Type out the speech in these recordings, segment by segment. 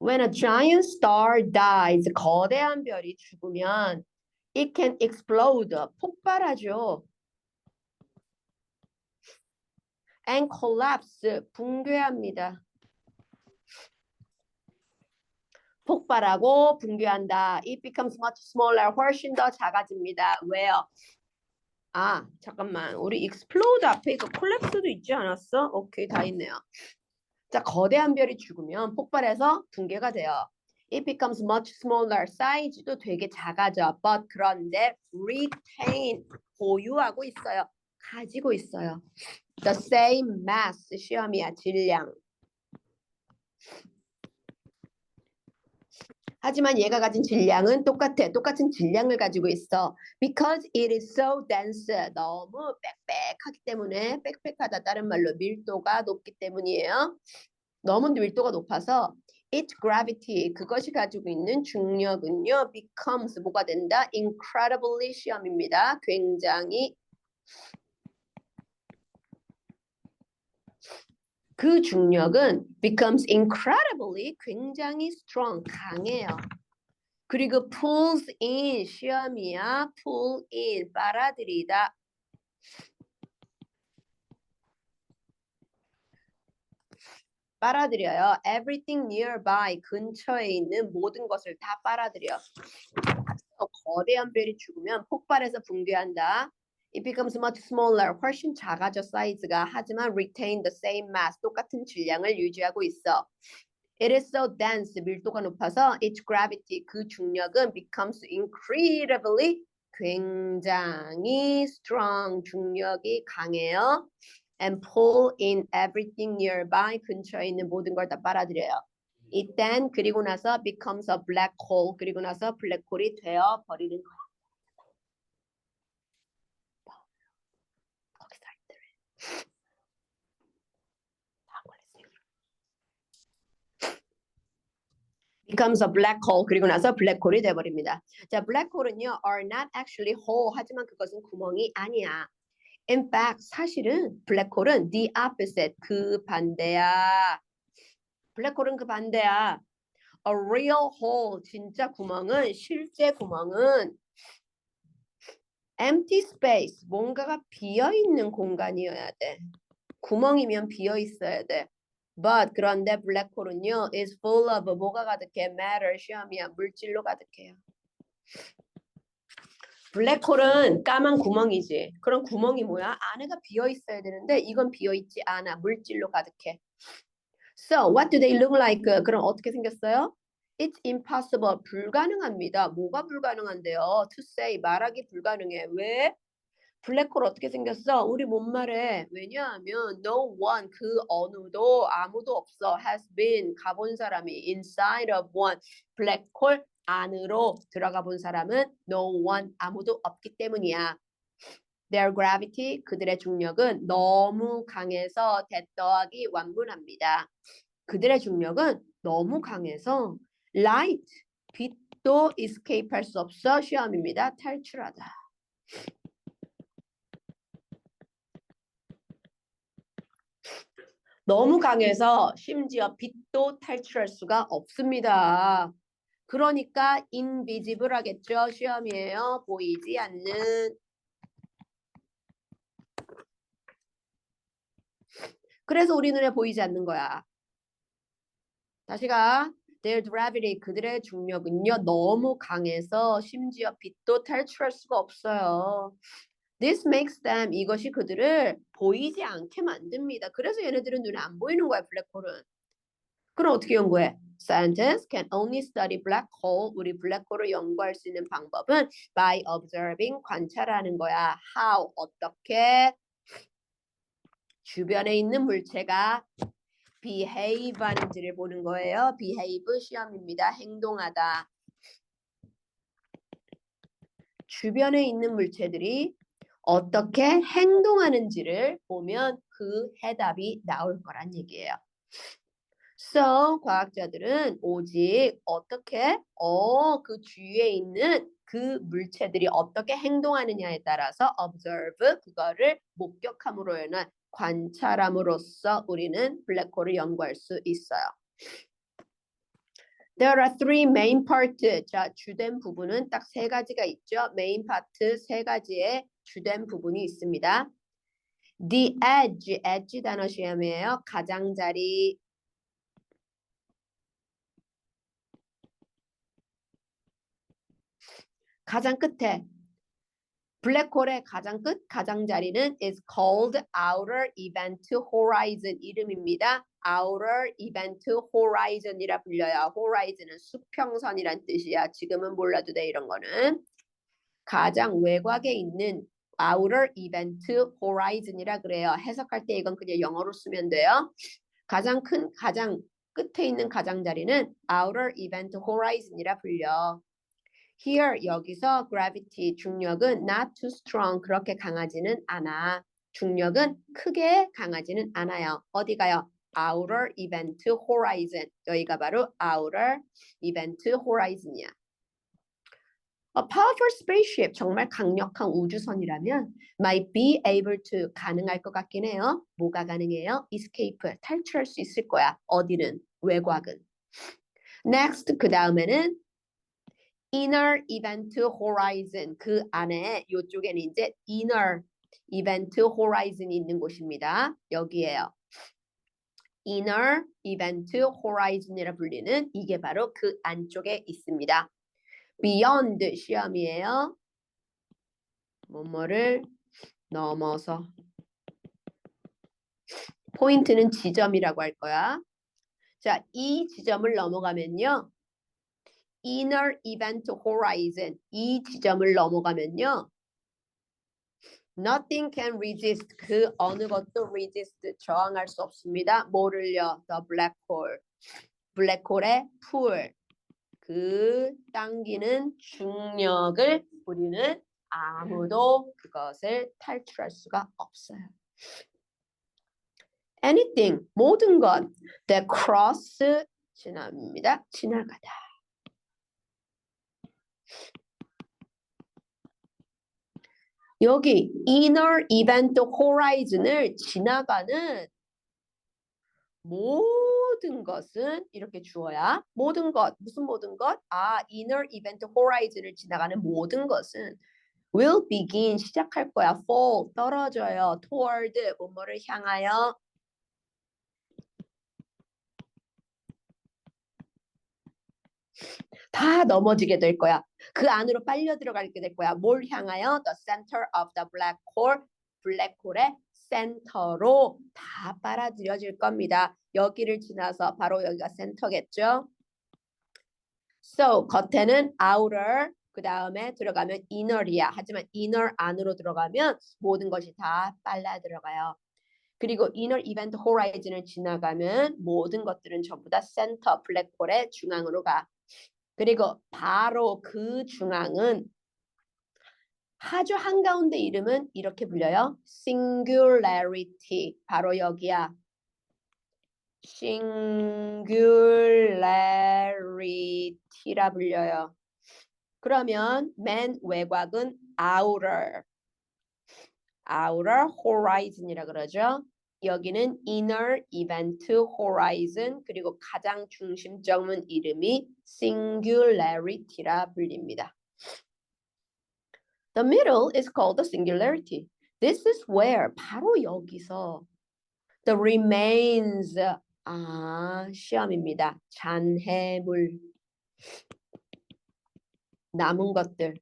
When a giant star dies, 거대한 별이 죽으면 it can explode, 폭발하죠. and collapse, 붕괴합니다. 폭발하고 붕괴한다. It becomes much smaller, 훨씬 더 작아집니다. 왜요? 아, 잠깐만. 우리 explode 앞에 이거 collapse도 있지 않았어? 오케이, 다 있네요. 자, 거대한 별이 죽으면 폭발해서 붕괴가 돼요. It becomes much smaller. 사이즈도 되게 작아져. But 그런데 retain, 보유하고 있어요. 가지고 있어요. The same mass, 시험이야, 질량. 하지만 얘가 가진 질량은 똑같아. 똑같은 질량을 가지고 있어. Because it is so dense. 너무 빽빽하기 때문에 빽빽하다 다른 말로 밀도가 높기 때문이에요. 너무 밀도가 높아서 its gravity 그것이 가지고 있는 중력은요 becomes 뭐가 된다? incredibly 시험입니다. 굉장히 그 중력은 becomes incredibly 굉장히 strong 강해요. 그리고 pulls in 시험이야 pull in 빨아들이다. 빨아들여요. Everything nearby 근처에 있는 모든 것을 다 빨아들여. 거대한 별이 죽으면 폭발해서 붕괴한다. It becomes much smaller. 훨씬 작아져 사이즈가. 하지만 retain the same mass. 똑같은 질량을 유지하고 있어. It is so dense. 밀도가 높아서 its gravity. 그 중력은 becomes incredibly 굉장히 strong. 중력이 강해요. And pull in everything nearby. 근처에 있는 모든 걸 다 빨아들여요. It then 그리고 나서 becomes a black hole. 그리고 나서 블랙홀이 되어 버리는 거야. 거기서 할 때를. 다 걸렸어요. Becomes a black hole 그리고 나서 블랙홀이 돼버립니다. 자, 블랙홀은요 are not actually hole 하지만 그것은 구멍이 아니야. In fact, 사실은 블랙홀은 the opposite 그 반대야. 블랙홀은 그 반대야. A real hole 진짜 구멍은 실제 구멍은 empty space 뭔가가 비어 있는 공간이어야 돼. 구멍이면 비어 있어야 돼. But 그런데 블랙홀은요 is full of 뭐가 가득해? matter 시험이야 물질로 가득해요. 블랙홀은 까만 구멍이지. 그런 구멍이 뭐야? 안에가 비어 있어야 되는데 이건 비어 있지 않아. 물질로 가득해. So what do they look like? 그럼 어떻게 생겼어요? It's impossible. 불가능합니다. 뭐가 불가능한데요? To say 말하기 불가능해. 왜? 블랙홀 어떻게 생겼어? 우리 못 말해. 왜냐하면 no one 그 어느도 아무도 없어 has been 가본 사람이 inside of one 블랙홀 안으로 들어가 본 사람은 no one 아무도 없기 때문이야. Their gravity 그들의 중력은 너무 강해서 대떠하기 완분합니다. 그들의 중력은 너무 강해서 light 빛도 escape 할 수 없어 시험입니다. 탈출하다. 너무 강해서 심지어 빛도 탈출할 수가 없습니다. 그러니까 invisible 하겠죠. 시험이에요. 보이지 않는. 그래서 우리 눈에 보이지 않는 거야. 다시 가. Their gravity 그들의 중력은요 너무 강해서 심지어 빛도 탈출할 수가 없어요. This makes them 이것이 그들을 보이지 않게 만듭니다. 그래서 얘네들은 눈에 안 보이는 거야 블랙홀은. 그럼 어떻게 연구해? Scientists can only study black hole. 우리 블랙홀을 연구할 수 있는 방법은 by observing 관찰하는 거야. How 어떻게 주변에 있는 물체가 behave 하는지를 보는 거예요. behave 시험입니다. 행동하다. 주변에 있는 물체들이 어떻게 행동하는지를 보면 그 해답이 나올 거란 얘기예요. So 과학자들은 오직 어떻게 어 그 주위에 있는 그 물체들이 어떻게 행동하느냐에 따라서 observe 그거를 목격함으로 인한 관찰함으로써 우리는 블랙홀을 연구할 수 있어요. There are three main parts. 자, 주된 부분은 딱 세 가지가 있죠. main part 세 가지의 주된 부분이 있습니다. The edge, edge 단어 시험이에요. 가장자리. 가장 끝에 블랙홀의 가장 끝 가장자리는 is called outer event horizon 이름입니다. outer event horizon이라 불려요. horizon은 수평선이란 뜻이야. 지금은 몰라도 돼 이런 거는 가장 외곽에 있는 outer event horizon이라 그래요. 해석할 때 이건 그냥 영어로 쓰면 돼요. 가장 큰 가장 끝에 있는 가장자리는 outer event horizon이라 불려. Here 여기서 gravity 중력은 not too strong 그렇게 강하지는 않아. 중력은 크게 강하지는 않아요. 어디가요? outer event horizon. 여기가 바로 outer event horizon이야. A powerful spaceship 정말 강력한 우주선이라면 might be able to 가능할 것 같긴 해요. 뭐가 가능해요? escape 탈출할 수 있을 거야. 어디는 외곽은. Next 그 다음에는 inner event horizon 그 안에 요쪽에는 이제 inner event horizon이 있는 곳입니다. 여기에요. inner event horizon이라 불리는 이게 바로 그 안쪽에 있습니다. Beyond 시험이에요. 뭐뭐를 넘어서 포인트는 지점이라고 할 거야. 자, 이 지점을 넘어가면요. inner event horizon 이 지점을 넘어가면요. Nothing can resist 그 어느 것도 resist 저항할 수 없습니다. 뭐를요? The black hole. 블랙홀의 풀. 그 당기는 중력을 우리는 아무도 그것을 탈출할 수가 없어요. Anything 모든 것 that cross 지납니다. 지나가다. 여기 inner event horizon을 지나가는 모든 것은 이렇게 주어야 모든 것 무슨 모든 것? 아 inner event horizon을 지나가는 모든 것은 will begin 시작할 거야 fall 떨어져요 toward 뭐뭐를 향하여 다 넘어지게 될 거야. 그 안으로 빨려 들어가게 될 거야. 뭘 향하여? The center of the black hole. 블랙홀의 센터로 다 빨아들여질 겁니다. 여기를 지나서 바로 여기가 센터겠죠. So 겉에는 outer 그 다음에 들어가면 inner이야. 하지만 inner 안으로 들어가면 모든 것이 다 빨라 들어가요. 그리고 inner event horizon을 지나가면 모든 것들은 전부 다 센터 블랙홀의 중앙으로 가. 그리고 바로 그 중앙은 아주 한가운데 이름은 이렇게 불려요. singularity. 바로 여기야. singularity라 불려요. 그러면 맨 외곽은 outer. outer horizon이라 그러죠. 여기는 inner event horizon 그리고 가장 중심점은 이름이 singularity라 불립니다. The middle is called the singularity. This is where 바로 여기서 the remains 아 시험입니다. 잔해물 남은 것들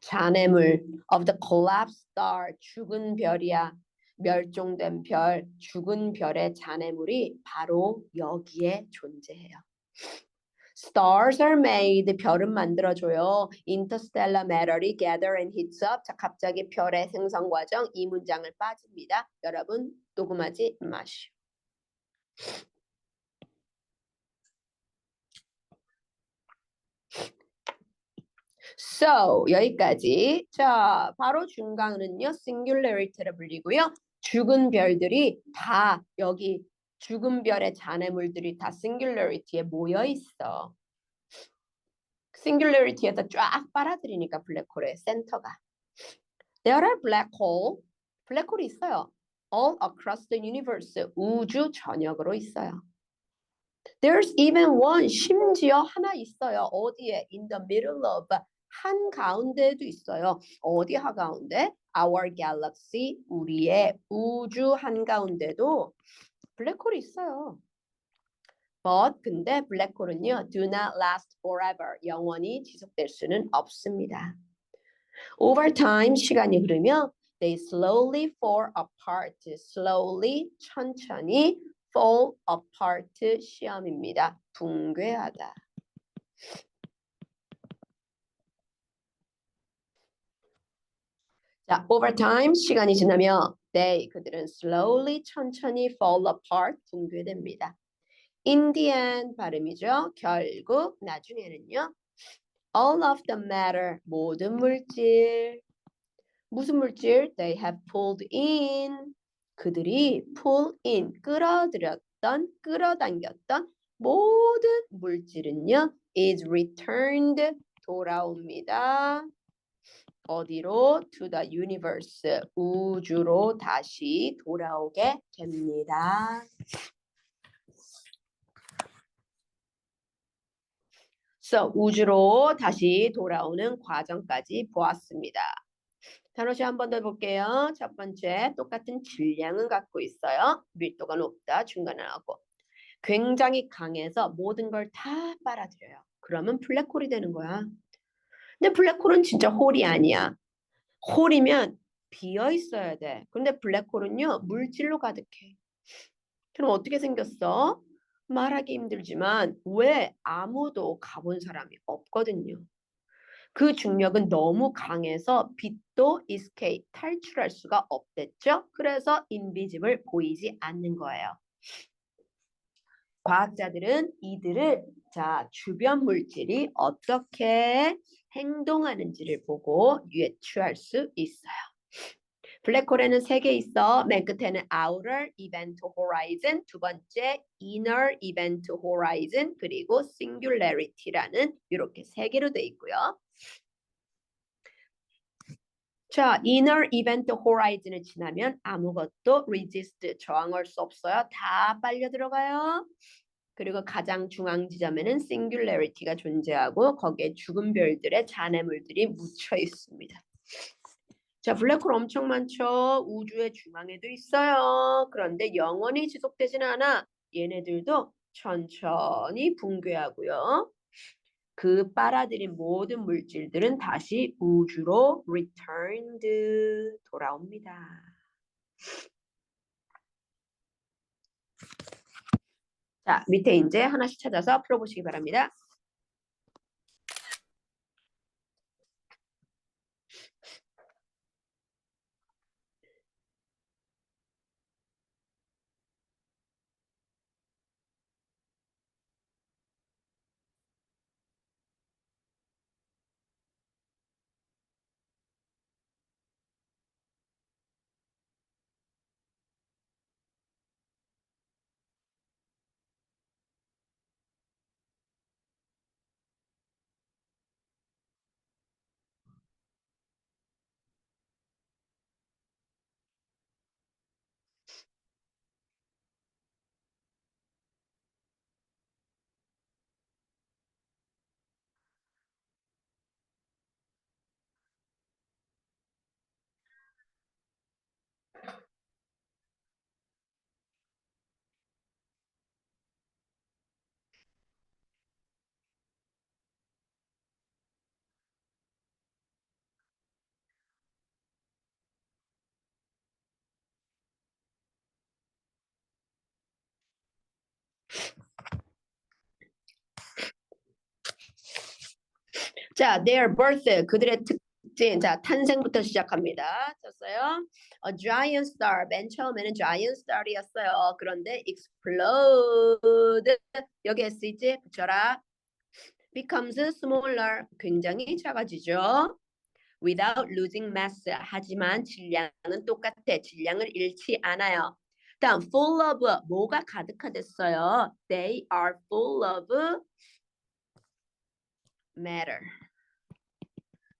잔해물 of the collapsed star 죽은 별이야. 멸종된 별, 죽은 별의 잔해물이 바로 여기에 존재해요. Stars are made. 별은 만들어줘요. Interstellar matter이 gather and heats up. 자, 갑자기 별의 생성 과정 이 문장을 빠집니다. 여러분 녹음하지 마시오. So 여기까지. 자, 바로 중간은요 singularity라 불리고요. 죽은 별들이 다 여기 죽은 별의 잔해물들이 다 singularity에 모여 있어. singularity에다 쫙 빨아들이니까 블랙홀의 센터가. There are black hole. 블랙홀이 있어요. All across the universe. 우주 전역으로 있어요. There's even one 심지어 하나 있어요. 어디에? In the middle of 한 가운데도 있어요. 어디 한 가운데? Our galaxy 우리의 우주 한 가운데도 블랙홀이 있어요. But 근데 블랙홀은요 do not last forever 영원히 지속될 수는 없습니다. Over time 시간이 흐르며 they slowly fall apart. slowly 천천히 fall apart 시험입니다. 붕괴하다. 자, over time 시간이 지나며 they 그들은 slowly 천천히 fall apart 붕괴됩니다. In the end 발음이죠. 결국 나중에는요. All of the matter 모든 물질 무슨 물질? They have pulled in 그들이 pull in 끌어들였던 끌어당겼던 모든 물질은요 is returned 돌아옵니다. 어디로? To the universe 우주로 다시 돌아오게 됩니다. So, 우주로 다시 돌아오는 과정까지 보았습니다. 단어시 한번 더 볼게요. 첫 번째, 똑같은 질량은 갖고 있어요. 밀도가 높다, 중간에 나오고. 굉장히 강해서 모든 걸 다 빨아들여요. 그러면 블랙홀이 되는 거야. 근데 블랙홀은 진짜 홀이 아니야. 홀이면 비어 있어야 돼. 근데 블랙홀은요, 물질로 가득해. 그럼 어떻게 생겼어? 말하기 힘들지만 왜 아무도 가본 사람이 없거든요. 그 중력은 너무 강해서 빛도 escape 탈출할 수가 없댔죠. 그래서 인비지블 보이지 않는 거예요. 과학자들은 이들을 자 주변 물질이 어떻게 행동하는지를 보고 유추할 수 있어요. 블랙홀에는 세 개 있어. 맨 끝에는 outer event horizon, 두 번째 inner event horizon, 그리고 singularity라는 이렇게 세 개로 돼 있고요. 자, inner event horizon을 지나면 아무것도 resist 저항할 수 없어요. 다 빨려 들어가요. 그리고 가장 중앙 지점에는 singularity가 존재하고 거기에 죽은 별들의 잔해물들이 묻혀 있습니다. 자, 블랙홀 엄청 많죠. 우주의 중앙에도 있어요. 그런데 영원히 지속되지는 않아. 얘네들도 천천히 붕괴하고요. 그 빨아들인 모든 물질들은 다시 우주로 returned 돌아옵니다. 자, 밑에 이제 하나씩 찾아서 풀어보시기 바랍니다. 자, their birth 그들의 특징. 자, 탄생부터 시작합니다. 쳤어요. A giant star. 맨 처음에는 giant star이었어요. 그런데 explode 여기 SG 붙여라. becomes smaller. 굉장히 작아지죠. without losing mass. 하지만 질량은 똑같아. 질량을 잃지 않아요. 다음 full of 뭐가 가득하댔어요. They are full of matter.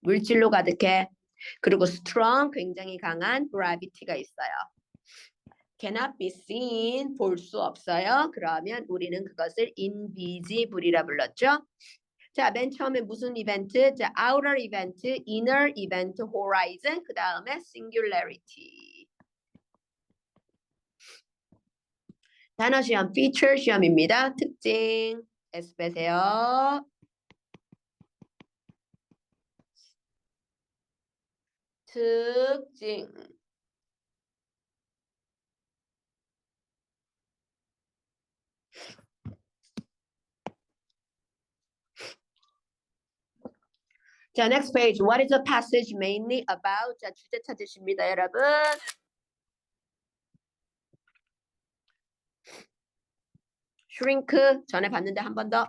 물질로 가득해. 그리고 strong 굉장히 강한 gravity가 있어요. cannot be seen 볼 수 없어요. 그러면 우리는 그것을 invisible이라 불렀죠. 자, 맨 처음에 무슨 이벤트? 자, outer event, inner event, horizon, 그 다음에 singularity. 단어 시험, feature 시험입니다. 특징. 빼세요. 특징. 자, next page. What is the passage mainly about? 자, 주제 찾으십니다, 여러분. 슈링크 전에 봤는데 한 번 더.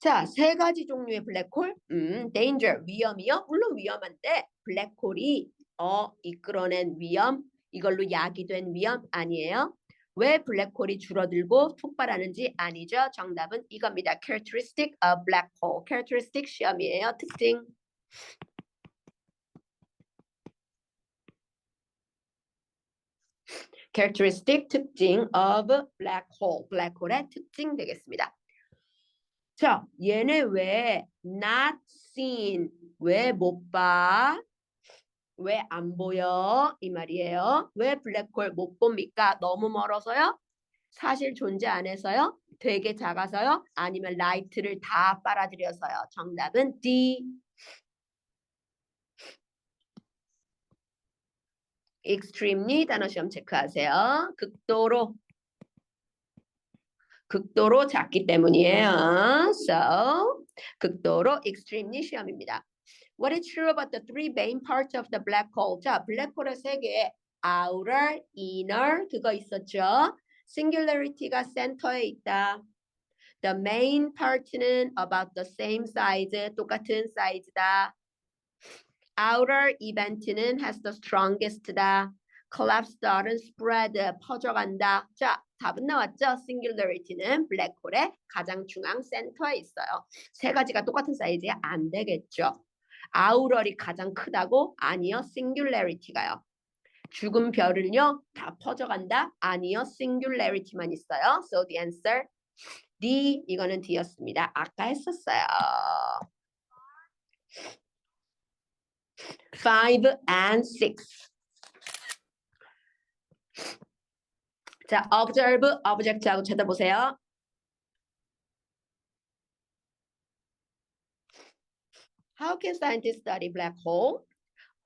자, 세 가지 종류의 블랙홀. 음, danger, 위험이요. 물론 위험한데 블랙홀이 어 이끌어낸 위험, 이걸로 야기된 위험 아니에요. 왜 블랙홀이 줄어들고 폭발하는지 아니죠. 정답은 이겁니다. characteristic of black hole. characteristic 시험이에요. 특징. characteristic 특징 of black hole. 블랙홀의 특징 되겠습니다. 자, 얘네 왜 not seen? 왜 못 봐? 왜 안 보여? 이 말이에요. 왜 블랙홀 못 봅니까? 너무 멀어서요? 사실 존재 안 해서요? 되게 작아서요? 아니면 라이트를 다 빨아들여서요? 정답은 D. extremely 단어 시험 체크하세요. 극도로 극도로 작기 때문이에요. So, 극도로 extremely 시험입니다. What is true about the three main parts of the black hole? 자, 블랙홀의 세 개의 outer, inner 그거 있었죠. singularity가 센터에 있다. The main part는 about the same size, 똑같은 사이즈다. outer event는 has the strongest다. Collapse 다른 spread 퍼져간다. 자, 답은 나왔죠? singularity는 블랙홀의 가장 중앙 센터에 있어요. 세 가지가 똑같은 사이즈에 안 되겠죠. 아우럴이 가장 크다고? 아니요, singularity가요. 죽은 별을요, 다 퍼져간다? 아니요, singularity만 있어요. So the answer D, 이거는 D였습니다. 아까 했었어요. 5 and 6. 자, observe, object하고 쳐다보세요. How can scientists study black hole?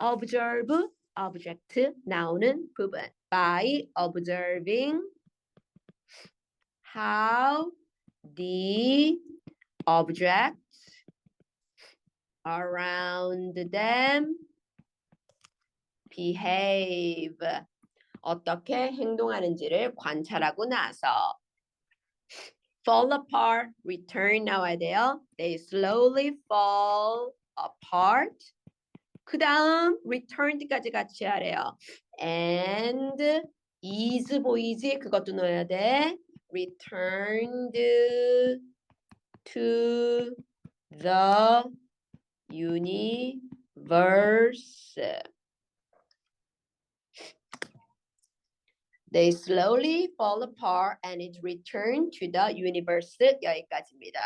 Observe, object 나오는 부분. By observing how the objects around them behave. 어떻게 행동하는지를 관찰하고 나서 fall apart, return 나와야 돼요. They slowly fall apart. 그 다음 returned까지 같이 하래요. And is 보이지? 그것도 넣어야 돼. returned to the universe. They slowly fall apart and it returned to the universe. 여기까지입니다.